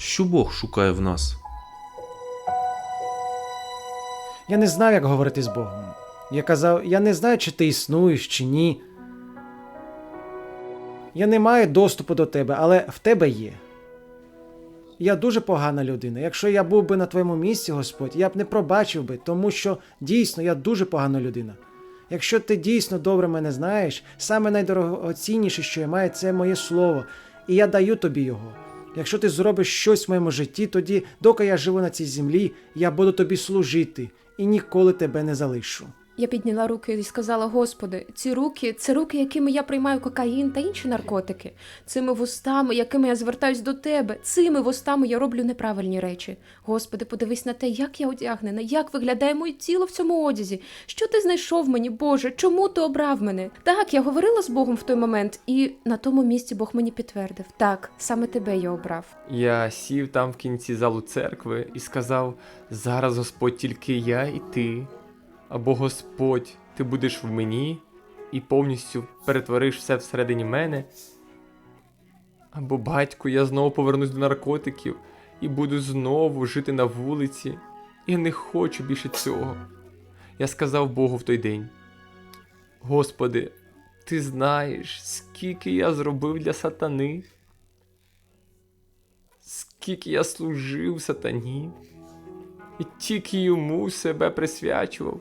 Що Бог шукає в нас? Я не знав, як говорити з Богом. Я казав, я не знаю, чи ти існуєш, чи ні. Я не маю доступу до тебе, але в тебе є. Я дуже погана людина. Якщо я був би на твоєму місці, Господь, я б не пробачив би, тому що дійсно я дуже погана людина. Якщо ти дійсно добре мене знаєш, саме найдорогоцінніше, що я маю, це моє слово, і я даю тобі його. Якщо ти зробиш щось в моєму житті, тоді, доки я живу на цій землі, я буду тобі служити і ніколи тебе не залишу. Я підняла руки і сказала: Господи, ці руки це руки, якими я приймаю кокаїн та інші наркотики. Цими вустами, якими я звертаюсь до тебе, цими вустами я роблю неправильні речі. Господи, подивись на те, як я одягнена, як виглядає моє тіло в цьому одязі. Що ти знайшов мені, Боже? Чому ти обрав мене? Так, я говорила з Богом в той момент, і на тому місці Бог мені підтвердив: так, саме тебе я обрав. Я сів там в кінці залу церкви і сказав: зараз Господь тільки я і ти. Або Господь, ти будеш в мені і повністю перетвориш все всередині мене. Або батько, я знову повернусь до наркотиків і буду знову жити на вулиці. Я не хочу більше цього. Я сказав Богу в той день: Господи, ти знаєш, скільки я зробив для сатани, скільки я служив сатані, і тільки йому себе присвячував.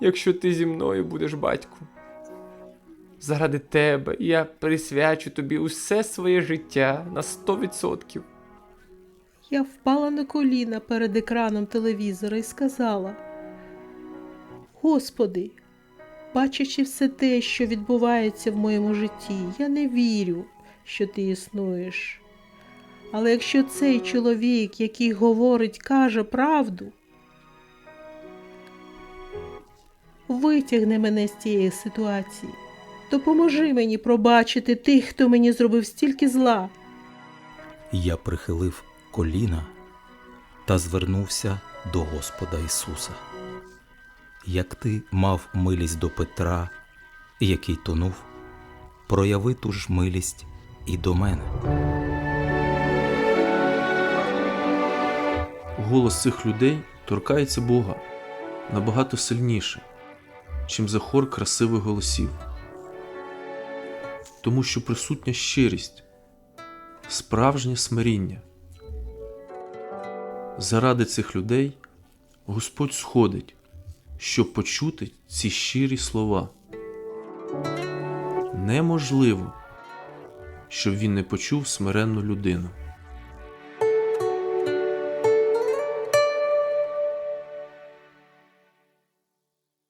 Якщо ти зі мною будеш, батьку, заради тебе я присвячу тобі усе своє життя на 100%. Я впала на коліна перед екраном телевізора і сказала: Господи, бачачи все те, що відбувається в моєму житті, я не вірю, що ти існуєш. Але якщо цей чоловік, який говорить, каже правду, витягни мене з цієї ситуації, допоможи мені пробачити тих, хто мені зробив стільки зла. Я прихилив коліна та звернувся до Господа Ісуса. Як ти мав милість до Петра, який тонув, прояви ту ж милість і до мене. Голос цих людей торкається Бога набагато сильніше, чим за хор красивих голосів. Тому що присутня щирість, справжнє смиріння. Заради цих людей Господь сходить, щоб почути ці щирі слова. Неможливо, щоб він не почув смиренну людину.